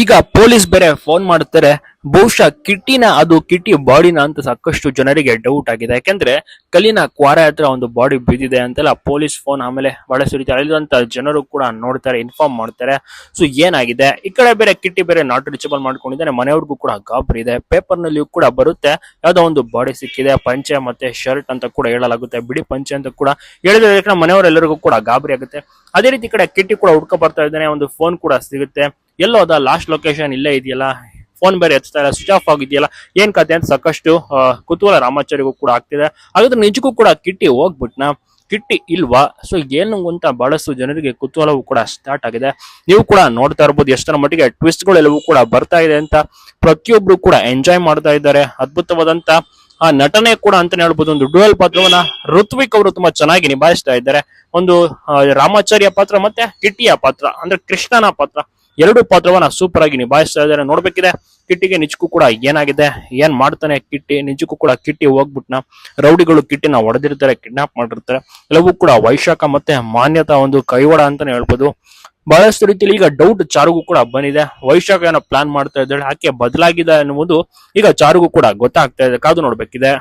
ಈಗ ಪೊಲೀಸ್ ಬೇರೆ ಫೋನ್ ಮಾಡ್ತಾರೆ ಬಹುಶಃ ಕಿಟ್ಟಿನ, ಅದು ಕಿಟ್ಟಿ ಬಾಡಿನ ಅಂತ ಸಾಕಷ್ಟು ಜನರಿಗೆ ಡೌಟ್ ಆಗಿದೆ. ಯಾಕೆಂದ್ರೆ ಕಲ್ಲಿನ ಕ್ವಾರೆ ಹತ್ರ ಒಂದು ಬಾಡಿ ಬಿದ್ದಿದೆ ಅಂತೆಲ್ಲ ಪೊಲೀಸ್ ಫೋನ್ ಆಮೇಲೆ ಬಹಳಷ್ಟು ರೀತಿ ಅಲ್ಲಿರುವಂತ ಜನರು ಕೂಡ ನೋಡ್ತಾರೆ ಇನ್ಫಾರ್ಮ್ ಮಾಡ್ತಾರೆ. ಸೊ ಏನಾಗಿದೆ? ಈ ಕಡೆ ಬೇರೆ ಕಿಟ್ಟಿ ಬೇರೆ ನಾಟ್ ರೀಚಬಲ್ ಮಾಡ್ಕೊಂಡಿದ್ದಾರೆ. ಮನೆಯವ್ರಿಗೂ ಕೂಡ ಗಾಬರಿ ಇದೆ. ಪೇಪರ್ ನಲ್ಲಿಯೂ ಕೂಡ ಬರುತ್ತೆ. ಯಾವ್ದೋ ಒಂದು ಬಾಡಿ ಸಿಕ್ಕಿದೆ, ಪಂಚೆ ಮತ್ತೆ ಶರ್ಟ್ ಅಂತ ಕೂಡ ಹೇಳಲಾಗುತ್ತೆ. ಬಿಡಿ ಪಂಚೆ ಅಂತ ಕೂಡ ಹೇಳಿದ್ರೆ ಮನೆಯವರೆಲ್ಲರಿಗೂ ಕೂಡ ಗಾಬರಿ ಆಗುತ್ತೆ. ಅದೇ ರೀತಿ ಕಡೆ ಕಿಟ್ಟಿ ಕೂಡ ಹುಡ್ಕ ಬರ್ತಾ ಇದ್ದಾನೆ. ಒಂದು ಫೋನ್ ಕೂಡ ಸಿಗುತ್ತೆ. ಎಲ್ಲೋ ಅದ ಲಾಸ್ಟ್ ಲೊಕೇಶನ್ ಇಲ್ಲೇ ಇದೆಯಲ್ಲ ಫೋನ್ ಬೇರೆ ಎತ್ತಾ ಇಲ್ಲ ಸ್ವಿಚ್ ಆಫ್ ಆಗಿದೆಯಲ್ಲ, ಏನ್ ಕತೆ ಅಂತ ಸಾಕಷ್ಟು ಕುತೂಹಲ ರಾಮಾಚಾರಿಗೂ ಕೂಡ ಆಗ್ತಿದೆ. ಹಾಗಾದ್ರೆ ನಿಜಕ್ಕೂ ಕೂಡ ಕಿಟ್ಟಿ ಹೋಗ್ಬಿಟ್ನ? ಕಿಟ್ಟಿ ಇಲ್ವಾ? ಸೊ ಏನು ಅಂತ ಬಹಳಷ್ಟು ಜನರಿಗೆ ಕುತೂಹಲವು ಕೂಡ ಸ್ಟಾರ್ಟ್ ಆಗಿದೆ. ನೀವು ಕೂಡ ನೋಡ್ತಾ ಇರ್ಬೋದು, ಎಷ್ಟರ ಮಟ್ಟಿಗೆ ಟ್ವಿಸ್ಟ್ ಗಳೆಲ್ಲವೂ ಕೂಡ ಬರ್ತಾ ಇದೆ ಅಂತ. ಪ್ರತಿಯೊಬ್ರು ಕೂಡ ಎಂಜಾಯ್ ಮಾಡ್ತಾ ಇದ್ದಾರೆ. ಅದ್ಭುತವಾದಂತ, ಆ, ನಟನೆ ಕೂಡ ಅಂತ ಹೇಳ್ಬೋದು. ಒಂದು ಡುವೆಲ್ ಪಾತ್ರವನ್ನ ಋತ್ವಿಕ್ ಅವರು ತುಂಬಾ ಚೆನ್ನಾಗಿ ನಿಭಾಯಿಸ್ತಾ ಇದ್ದಾರೆ. ಒಂದು ರಾಮಾಚಾರ್ಯ ಪಾತ್ರ ಮತ್ತೆ ಕಿಟ್ಟಿಯ ಪಾತ್ರ, ಅಂದ್ರೆ ಕೃಷ್ಣನ ಪಾತ್ರ. ಎರಡು ಪಾತ್ರವನ್ನ ಸೂಪರ್ ಆಗಿ ನಿಭಾಯಿಸ್ತಾ ಇದ್ದಾರೆ. ನೋಡ್ಬೇಕಿದೆ, ಕಿಟ್ಟಿಗೆ ನಿಜಕ್ಕೂ ಕೂಡ ಏನಾಗಿದೆ, ಏನ್ ಮಾಡ್ತಾನೆ ಕಿಟ್ಟಿ, ನಿಜಕ್ಕೂ ಕೂಡ ಕಿಟ್ಟಿ ಹೋಗ್ಬಿಟ್ನ, ರೌಡಿಗಳು ಕಿಟ್ಟಿನ ಹೊಡೆದಿರ್ತಾರೆ ಕಿಡ್ನಾಪ್ ಮಾಡಿರ್ತಾರೆ. ಎಲ್ಲವೂ ಕೂಡ ವೈಶಾಖ ಮತ್ತೆ ಮಾನ್ಯತಾ ಒಂದು ಕೈವಾಡ ಅಂತಾನೆ ಹೇಳ್ಬೋದು. ಬಹಳಷ್ಟು ರೀತಿಯಲ್ಲಿ ಈಗ ಡೌಟ್ ಚಾರುಗೂ ಕೂಡ ಬಂದಿದೆ. ವೈಶಾಖ ಏನೋ ಪ್ಲಾನ್ ಮಾಡ್ತಾ ಇದ್ದಾಳೆ ಆಕೆ ಬದಲಾಗಿದೆ ಅನ್ನುವುದು ಈಗ ಚಾರುಗೂ ಕೂಡ ಗೊತ್ತಾಗ್ತಾ ಇದೆ. ಕಾದು ನೋಡ್ಬೇಕಿದೆ.